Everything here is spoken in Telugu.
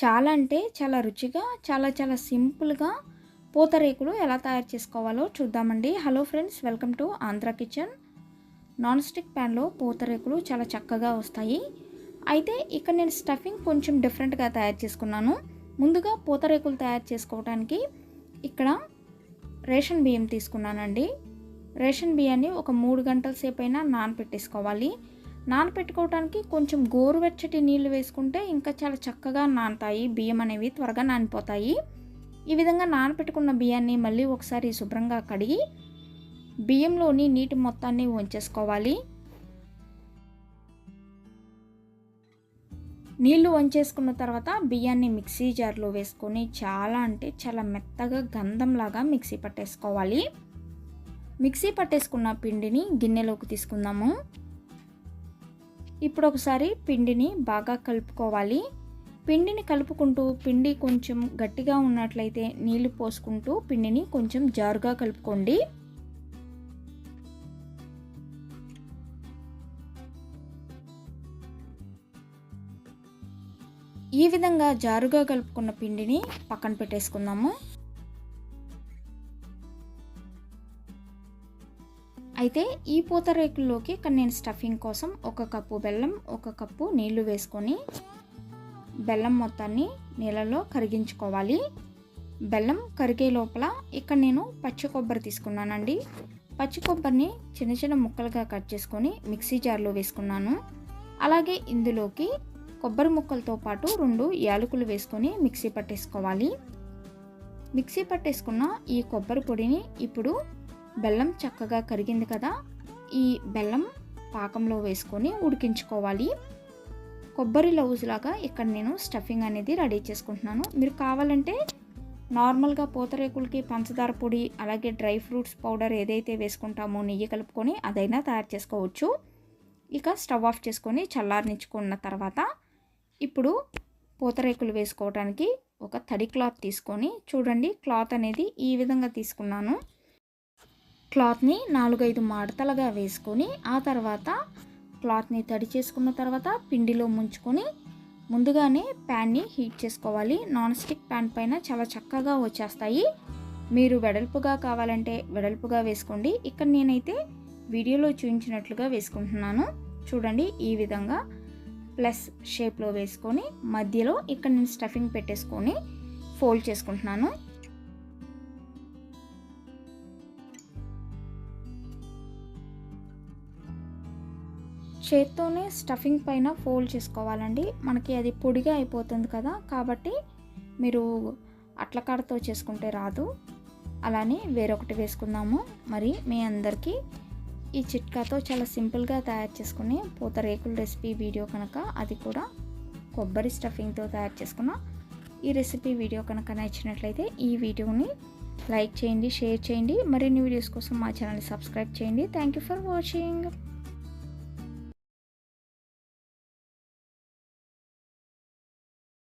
చాలా అంటే చాలా రుచిగా చాలా చాలా సింపుల్గా పూతరేకులు ఎలా తయారు చేసుకోవాలో చూద్దామండి. Hello friends welcome to Andhra kitchen. Non stick ప్యాన్లో పూతరేకులు చాలా చక్కగా వస్తాయి. అయితే ఇక్కడ నేను స్టఫింగ్ కొంచెం డిఫరెంట్గా తయారు చేసుకున్నాను. ముందుగా పూతరేకులు తయారు చేసుకోవడానికి ఇక్కడ రేషన్ బియ్యం తీసుకున్నానండి. రేషన్ బియ్యాన్ని ఒక మూడు గంటల సేపు అయినా నానపెట్టేసుకోవాలి. నానపెట్టుకోవడానికి కొంచెం గోరువెచ్చటి నీళ్ళు వేసుకుంటే ఇంకా చాలా చక్కగా నానతాయి. బియ్యం అనేవి త్వరగా నానిపోతాయి. ఈ విధంగా నానపెట్టుకున్న బియ్యాన్ని మళ్ళీ ఒకసారి శుభ్రంగా కడిగి బియ్యంలోని నీటి మొత్తాన్ని వంచేసుకోవాలి. నీళ్ళు వంచేసుకున్న తర్వాత బియ్యాన్ని మిక్సీ జార్లో వేసుకొని చాలా అంటే చాలా మెత్తగా గంధంలాగా మిక్సీ పట్టేసుకోవాలి. మిక్సీ పట్టేసుకున్న పిండిని గిన్నెలోకి తీసుకుందాము. ఇప్పుడు ఒకసారి పిండిని బాగా కలుపుకోవాలి. పిండిని కలుపుకుంటూ పిండి కొంచెం గట్టిగా ఉన్నట్లయితే నీళ్ళు పోసుకుంటూ పిండిని కొంచెం జారుగా కలుపుకోండి. ఈ విధంగా జారుగా కలుపుకున్న పిండిని పక్కన పెట్టేసుకుందాము. అయితే ఈ పూతరేకుల్లోకి ఇక్కడ నేను స్టఫింగ్ కోసం ఒక కప్పు బెల్లం ఒక కప్పు నీళ్ళు వేసుకొని బెల్లం మొత్తాన్ని నీళ్ళలో కరిగించుకోవాలి. బెల్లం కరిగే లోపల ఇక్కడ నేను పచ్చి కొబ్బరి తీసుకున్నానండి. పచ్చి కొబ్బరిని చిన్న చిన్న ముక్కలుగా కట్ చేసుకొని మిక్సీ జార్లో వేసుకున్నాను. అలాగే ఇందులోకి కొబ్బరి ముక్కలతో పాటు రెండు యాలకులు వేసుకొని మిక్సీ పట్టేసుకోవాలి. మిక్సీ పట్టేసుకున్న ఈ కొబ్బరి పొడిని ఇప్పుడు బెల్లం చక్కగా కరిగింది కదా ఈ బెల్లం పాకంలో వేసుకొని ఉడికించుకోవాలి. కొబ్బరి లవ్స్ లాగా ఇక్కడ నేను స్టఫింగ్ అనేది రెడీ చేసుకుంటున్నాను. మీరు కావాలంటే నార్మల్గా పూతరేకులకి పంచదార పొడి అలాగే డ్రై ఫ్రూట్స్ పౌడర్ ఏదైతే వేసుకుంటామో నెయ్యి కలుపుకొని అదైనా తయారు చేసుకోవచ్చు. ఇక స్టవ్ ఆఫ్ చేసుకొని చల్లారనిచ్చుకున్న తర్వాత ఇప్పుడు పూతరేకులు వేసుకోవడానికి ఒక తడి క్లాత్ తీసుకొని చూడండి క్లాత్ అనేది ఈ విధంగా తీసుకున్నాను. క్లాత్ని నాలుగైదు మడతలుగా వేసుకొని ఆ తర్వాత క్లాత్ని తడి చేసుకున్న తర్వాత పిండిలో ముంచుకొని ముందుగానే ప్యాన్ని హీట్ చేసుకోవాలి. నాన్ స్టిక్ ప్యాన్ పైన చాలా చక్కగా వచ్చేస్తాయి. మీరు వెడల్పుగా కావాలంటే వెడల్పుగా వేసుకోండి. ఇక్కడ నేనైతే వీడియోలో చూపించినట్లుగా వేసుకుంటున్నాను. చూడండి ఈ విధంగా ప్లస్ షేప్లో వేసుకొని మధ్యలో ఇక్కడ నేను స్టఫింగ్ పెట్టేసుకొని ఫోల్డ్ చేసుకుంటున్నాను. చేత్తోనే స్టఫింగ్ పైన ఫోల్డ్ చేసుకోవాలండి. మనకి అది పొడిగా అయిపోతుంది కదా కాబట్టి మీరు అట్లకాడతో చేసుకుంటే రాదు. అలానే వేరొకటి వేసుకుందాము. మరి మీ అందరికీ ఈ చిట్కాతో చాలా సింపుల్గా తయారు చేసుకుని పూతరేకుల రెసిపీ వీడియో కనుక అది కూడా కొబ్బరి స్టఫింగ్తో తయారు చేసుకున్న ఈ రెసిపీ వీడియో కనుక నచ్చినట్లయితే ఈ వీడియోని లైక్ చేయండి షేర్ చేయండి. మరిన్ని వీడియోస్ కోసం మా ఛానల్ని సబ్స్క్రైబ్ చేయండి. Thank you for watching